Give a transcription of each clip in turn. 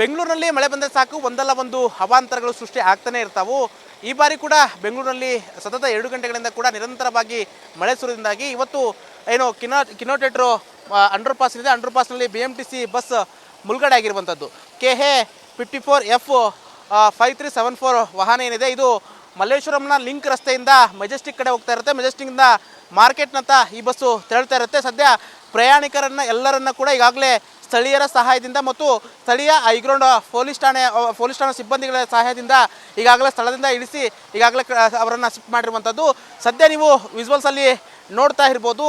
ಬೆಂಗಳೂರಿನಲ್ಲಿ ಮಳೆ ಬಂದರೆ ಸಾಕು. ಒಂದಲ್ಲ ಒಂದು ಅವಾಂತರಗಳು ಸೃಷ್ಟಿ ಆಗ್ತಾನೆ ಇರ್ತಾವು. ಈ ಬಾರಿ ಕೂಡ ಬೆಂಗಳೂರಿನಲ್ಲಿ ಸತತ ಎರಡು ಗಂಟೆಗಳಿಂದ ಕೂಡ ನಿರಂತರವಾಗಿ ಮಳೆ ಸುರಿದಿಂದಾಗಿ ಇವತ್ತು ಏನು ಕಿನೋ ಕಿನೋಟೆಟ್ರು ಅಂಡರ್ ಪಾಸ್ ಇದೆ. Under ಪಾಸ್ನಲ್ಲಿ B M T C bus ಮುಳುಗಡೆ ಆಗಿರುವಂಥದ್ದು. K A fifty four F five three seven four ವಾಹನ ಏನಿದೆ. ಇದು ಮಲ್ಲೇಶ್ವರಂನ ಲಿಂಕ್ ರಸ್ತೆಯಿಂದ ಮೆಜೆಸ್ಟಿಕ್ ಕಡೆ ಹೋಗ್ತಾ ಇರುತ್ತೆ. ಮೆಜೆಸ್ಟಿಕ್ನಿಂದ ಮಾರ್ಕೆಟ್ನತ್ತ ಈ ಬಸ್ಸು ತೆರಳ್ತಾ ಇರುತ್ತೆ. ಸದ್ಯ ಪ್ರಯಾಣಿಕರನ್ನು ಎಲ್ಲರನ್ನ ಕೂಡ ಈಗಾಗಲೇ ಸ್ಥಳೀಯರ ಸಹಾಯದಿಂದ ಮತ್ತು ಸ್ಥಳೀಯ ಹೈಗ್ರೌಂಡ್ ಪೊಲೀಸ್ ಠಾಣೆ ಪೊಲೀಸ್ ಠಾಣೆ ಸಿಬ್ಬಂದಿಗಳ ಸಹಾಯದಿಂದ ಈಗಾಗಲೇ ಸ್ಥಳದಿಂದ ಇಳಿಸಿ ಈಗಾಗಲೇ ಅವರನ್ನು ಶಿಫ್ಟ್ ಮಾಡಿರುವಂಥದ್ದು. ಸದ್ಯ ನೀವು ವಿಜುವಲ್ಸಲ್ಲಿ ನೋಡ್ತಾ ಇರ್ಬೋದು.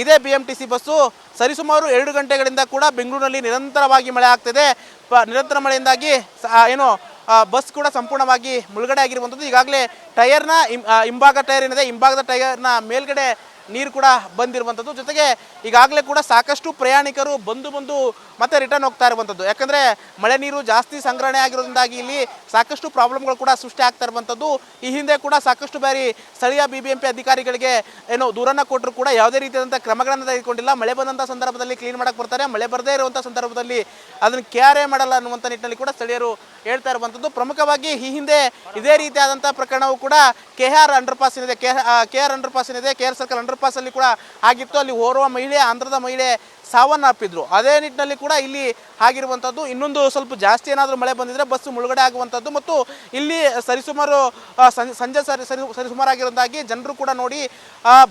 ಇದೇ B M T C bus ಸರಿಸುಮಾರು ಎರಡು ಗಂಟೆಗಳಿಂದ ಕೂಡ ಬೆಂಗಳೂರಿನಲ್ಲಿ ನಿರಂತರವಾಗಿ ಮಳೆ ಆಗ್ತಿದೆ. ನಿರಂತರ ಮಳೆಯಿಂದಾಗಿ ಏನು ಬಸ್ ಕೂಡ ಸಂಪೂರ್ಣವಾಗಿ ಮುಳುಗಡೆ ಆಗಿರುವಂಥದ್ದು. ಈಗಾಗಲೇ ಟೈರ್ನ ಹಿಂಭಾಗ ಟೈರ್ ಏನಿದೆ, ಹಿಂಭಾಗದ ಟೈರ್ನ ಮೇಲ್ಗಡೆ ನೀರು ಕೂಡ ಬಂದಿರುವಂಥದ್ದು. ಜೊತೆಗೆ ಈಗಾಗಲೇ ಕೂಡ ಸಾಕಷ್ಟು ಪ್ರಯಾಣಿಕರು ಬಂದು ಬಂದು ಮತ್ತೆ ರಿಟರ್ನ್ ಹೋಗ್ತಾ ಇರುವಂಥದ್ದು. ಯಾಕಂದರೆ ಮಳೆ ನೀರು ಜಾಸ್ತಿ ಸಂಗ್ರಹಣೆ ಆಗಿರೋದ್ರಿಂದಾಗಿ ಇಲ್ಲಿ ಸಾಕಷ್ಟು ಪ್ರಾಬ್ಲಮ್ಗಳು ಕೂಡ ಸೃಷ್ಟಿ ಆಗ್ತಾ ಇರುವಂಥದ್ದು. ಈ ಹಿಂದೆ ಕೂಡ ಸಾಕಷ್ಟು ಬಾರಿ ಸ್ಥಳೀಯ ಬಿ ಬಿ ಎಂ ಅಧಿಕಾರಿಗಳಿಗೆ ಏನೋ ದೂರನ್ನು ಕೊಟ್ಟರು ಕೂಡ ಯಾವುದೇ ರೀತಿಯಾದಂಥ ಕ್ರಮಗಳನ್ನು ತೆಗೆದುಕೊಂಡಿಲ್ಲ. ಮಳೆ ಬಂದಂಥ ಸಂದರ್ಭದಲ್ಲಿ ಕ್ಲೀನ್ ಮಾಡಕ್ಕೆ ಬರ್ತಾರೆ. ಮಳೆ ಬರದೇ ಇರುವಂಥ ಸಂದರ್ಭದಲ್ಲಿ ಅದನ್ನು ಕ್ಯಾರೇ ಮಾಡಲ್ಲ ಅನ್ನುವಂಥ ನಿಟ್ಟಿನಲ್ಲಿ ಕೂಡ ಸ್ಥಳೀಯರು ಹೇಳ್ತಾ ಇರುವಂಥದ್ದು. ಪ್ರಮುಖವಾಗಿ ಈ ಹಿಂದೆ ಇದೇ ರೀತಿಯಾದಂಥ ಪ್ರಕರಣವು ಕೂಡ ಕೆ ಆರ್ ಅಂಡರ್ ಪಾಸ್ ಏನಿದೆ, ಕೆ ಆರ್ ಅಂಡರ್ ಏನಿದೆ, K R circle underpass ಅಲ್ಲಿ ಕೂಡ ಆಗಿತ್ತು. ಅಲ್ಲಿ ಓರ್ವ ಮಹಿಳೆ, ಆಂಧ್ರದ ಮಹಿಳೆ ಸಾವನ್ನಪ್ಪಿದ್ರು ಅದೇ ನಿಟ್ಟಿನಲ್ಲಿ ಕೂಡ ಇಲ್ಲಿ ಆಗಿರುವಂಥದ್ದು ಇನ್ನೊಂದು ಸ್ವಲ್ಪ ಜಾಸ್ತಿ ಏನಾದರೂ ಮಳೆ ಬಂದಿದ್ರೆ ಬಸ್ಸು ಮುಳುಗಡೆ ಆಗುವಂಥದ್ದು ಮತ್ತು ಇಲ್ಲಿ ಸರಿಸುಮಾರು ಸಂಜೆ ಸರಿ ಸರಿ ಸರಿಸುಮಾರಾಗಿರೋದಾಗಿ ಜನರು ಕೂಡ ನೋಡಿ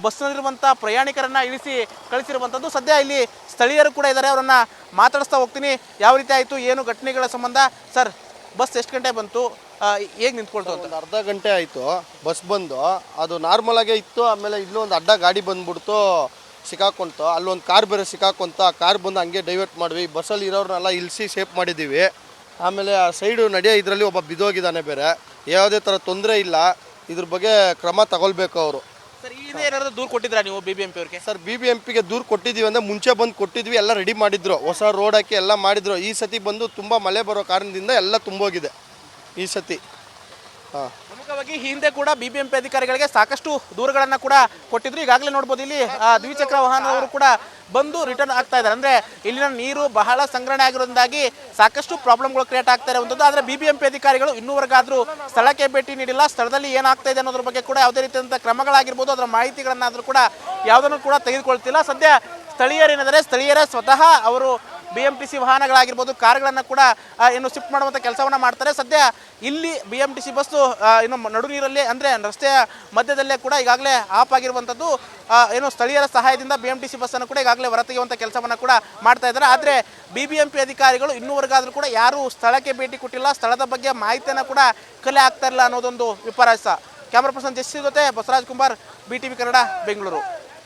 ಬಸ್ನಲ್ಲಿರುವಂಥ ಪ್ರಯಾಣಿಕರನ್ನ ಇಳಿಸಿ ಕಳಿಸಿರುವಂಥದ್ದು ಸದ್ಯ ಇಲ್ಲಿ ಸ್ಥಳೀಯರು ಕೂಡ ಇದ್ದಾರೆ. ಅವರನ್ನು ಮಾತಾಡಿಸ್ತಾ ಹೋಗ್ತೀನಿ. ಯಾವ ರೀತಿ ಆಯಿತು? ಏನು ಘಟನೆಗಳ ಸಂಬಂಧ? ಸರ್ ಬಸ್ ಎಷ್ಟು ಗಂಟೆ ಬಂತು? ಹೇಗೆ ನಿಂತ್ಕೊಳ್ತು ಅಂತ? ಒಂದು ಅರ್ಧ ಗಂಟೆ ಆಯಿತು. ಬಸ್ ಬಂದು, ಅದು ನಾರ್ಮಲ್ ಆಗೇ ಇತ್ತು, ಆಮೇಲೆ ಇಲ್ಲೂ ಒಂದು ಅಡ್ಡ ಗಾಡಿ ಬಂದ್ಬಿಡ್ತು, ಸಿಕ್ಕಾಕೊಂತು. ಅಲ್ಲೊಂದು ಕಾರ್ ಬೇರೆ ಸಿಕ್ಕಾಕೊಂತು. ಆ ಕಾರ್ ಬಂದು ಹಂಗೆ ಡೈವರ್ಟ್ ಮಾಡಿದ್ವಿ ಬಸ್ಸಲ್ಲಿ ಇರೋರನ್ನೆಲ್ಲ ಇಳಿಸಿ ಸೇಫ್ ಮಾಡಿದ್ದೀವಿ ಆಮೇಲೆ ಆ ಸೈಡು ನಡೆಯೋ ಇದರಲ್ಲಿ ಒಬ್ಬ ಬಿದ್ದೋಗಿದ್ದಾನೆ ಬೇರೆ. ಯಾವುದೇ ಥರ ತೊಂದರೆ ಇಲ್ಲ. ಇದ್ರ ಬಗ್ಗೆ ಕ್ರಮ ತಗೊಳ್ಬೇಕು ಅವರು. ಹಿಂದೆ ಏನಾದರೂ ದೂರು ಕೊಟ್ಟಿದ್ರಾ ನೀವು ಬಿ ಬಿ ಅವ್ರಿಗೆ? ಸರ್ ಬಿ ಬಿ ಎಂ ಪಿಗೆ ದೂರು ಕೊಟ್ಟಿದ್ದೀವಿ ಅಂದರೆ ಮುಂಚೆ ಬಂದು ಕೊಟ್ಟಿದ್ವಿ, ಎಲ್ಲ ರೆಡಿ ಮಾಡಿದ್ರು. ಹೊಸ ರೋಡ್ ಹಾಕಿ ಎಲ್ಲ ಮಾಡಿದ್ರು. ಈ ಸತಿ ಬಂದು ತುಂಬ ಮಳೆ ಬರೋ ಕಾರಣದಿಂದ ಎಲ್ಲ ತುಂಬೋಗಿದೆ. ಈ ಸತಿ. ಹಾಂ. ಪ್ರಮುಖವಾಗಿ ಹಿಂದೆ ಕೂಡ ಬಿಬಿಎಂಪಿ ಅಧಿಕಾರಿಗಳಿಗೆ ಸಾಕಷ್ಟು ದೂರುಗಳನ್ನು ಕೂಡ ಕೊಟ್ಟಿದ್ರು. ಈಗಾಗಲೇ ನೋಡ್ಬೋದು ಇಲ್ಲಿ ದ್ವಿಚಕ್ರ ವಾಹನದವರು ಕೂಡ ಬಂದು ರಿಟರ್ನ್ ಆಗ್ತಾ ಇದ್ದಾರೆ. ಅಂದರೆ ಇಲ್ಲಿನ ನೀರು ಬಹಳ ಸಂಗ್ರಹಣೆ ಆಗಿರೋದ್ರಿಂದಾಗಿ ಸಾಕಷ್ಟು ಪ್ರಾಬ್ಲಮ್ಗಳು ಕ್ರಿಯೇಟ್ ಆಗ್ತಾ ಇರುವಂಥದ್ದು ಆದರೆ ಬಿಬಿಎಂಪಿ ಅಧಿಕಾರಿಗಳು ಇನ್ನೂವರೆಗಾದರೂ ಸ್ಥಳಕ್ಕೆ ಭೇಟಿ ನೀಡಿಲ್ಲ. ಸ್ಥಳದಲ್ಲಿ ಏನಾಗ್ತಾ ಇದೆ ಅನ್ನೋದ್ರ ಬಗ್ಗೆ ಕೂಡ ಯಾವುದೇ ರೀತಿಯಾದಂಥ ಕ್ರಮಗಳಾಗಿರ್ಬೋದು, ಅದರ ಮಾಹಿತಿಗಳನ್ನಾದರೂ ಕೂಡ ಯಾವುದನ್ನು ಕೂಡ ತೆಗೆದುಕೊಳ್ತಿಲ್ಲ. ಸದ್ಯ ಸ್ಥಳೀಯರೇನೆಂದರೆ ಸ್ಥಳೀಯರೇ ಸ್ವತಃ ಅವರು ಬಿ ಎಂ ಟಿ ಸಿ ವಾಹನಗಳಾಗಿರ್ಬೋದು, ಕಾರ್ಗಳನ್ನು ಕೂಡ ಏನು ಶಿಫ್ಟ್ ಮಾಡುವಂಥ ಕೆಲಸವನ್ನು ಮಾಡ್ತಾರೆ. ಸದ್ಯ ಇಲ್ಲಿ B M T C bus ಏನು ನಡು ನೀರಲ್ಲಿ ಅಂದರೆ ರಸ್ತೆಯ ಮಧ್ಯದಲ್ಲೇ ಕೂಡ ಈಗಾಗಲೇ ಆಫ್ ಆಗಿರುವಂಥದ್ದು ಏನು ಸ್ಥಳೀಯರ ಸಹಾಯದಿಂದ ಬಿ ಎಂ ಟಿ ಸಿ ಬಸ್ಸನ್ನು ಕೂಡ ಈಗಾಗಲೇ ಹೊರತೆಗೆಯುವಂಥ ಕೆಲಸವನ್ನು ಕೂಡ ಮಾಡ್ತಾ ಇದ್ದಾರೆ. ಆದರೆ ಬಿ ಬಿ ಎಂ ಪಿ ಅಧಿಕಾರಿಗಳು ಇನ್ನೂವರೆಗಾದರೂ ಕೂಡ ಯಾರೂ ಸ್ಥಳಕ್ಕೆ ಭೇಟಿ ಕೊಟ್ಟಿಲ್ಲ. ಸ್ಥಳದ ಬಗ್ಗೆ ಮಾಹಿತಿಯನ್ನು ಕೂಡ ಕಲೆ ಆಗ್ತಾ ಇಲ್ಲ ಅನ್ನೋದೊಂದು ವಿಪರ್ಯಾಸ ಕ್ಯಾಮ್ರಾ ಪರ್ಸನ್ ಜಸ್ಸಿ ಜೊತೆ Basavaraj Kumar B T V Kannada, Bengaluru.